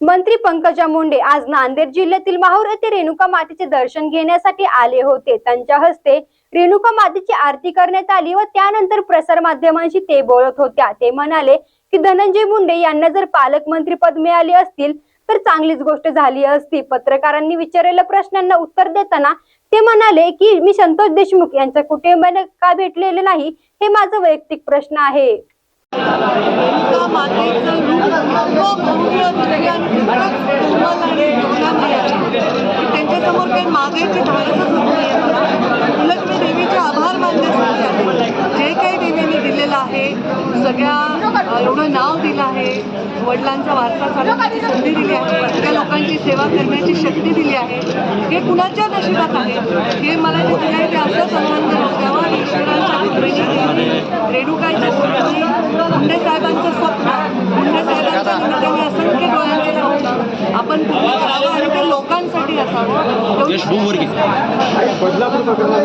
मंत्री पंकजा मुंडे आज नांदेड जिल्ह्यातील माहूर येथे रेणुका मातेचे दर्शन घेण्यासाठी आले होते. त्यांच्या हस्ते रेणुका मातेची आरती करण्यात आली व त्यानंतर प्रसार माध्यमांशी ते बोलत होत्या. ते म्हणाले की धनंजय मुंडे यांना जर पालकमंत्री पद मिळाले असतील तर चांगलीच गोष्ट झाली असती. पत्रकारांनी विचारलेल्या प्रश्नांना उत्तर देताना ते म्हणाले की मी संतोष देशमुख यांच्या कुटुंबाने का भेटलेले नाही हे माझा वैयक्तिक प्रश्न आहे रेणुका मातेचं रूप इतकं भव्य दिव्य आणि इतकं कोमल आणि गगनामय आहे की त्यांच्यासमोर काही मागायची आहे मला उलट मी देवीचे आभार मानण्यासाठी आहे जे काही देवीने दिलेलं आहे सगळ्या एवढं नाव दिलं आहे वडिलांचा वारसा चालवण्याची संधी दिली आहे सगळ्या लोकांची सेवा करण्याची शक्ती दिली आहे हे कुणाच्या नशिबात आहे? हे मला जे दिलं आहे ते असंच आनंद द्यावा आणि ईश्वरांच्या कृपेने रेणुकाईच्या यश बोवर की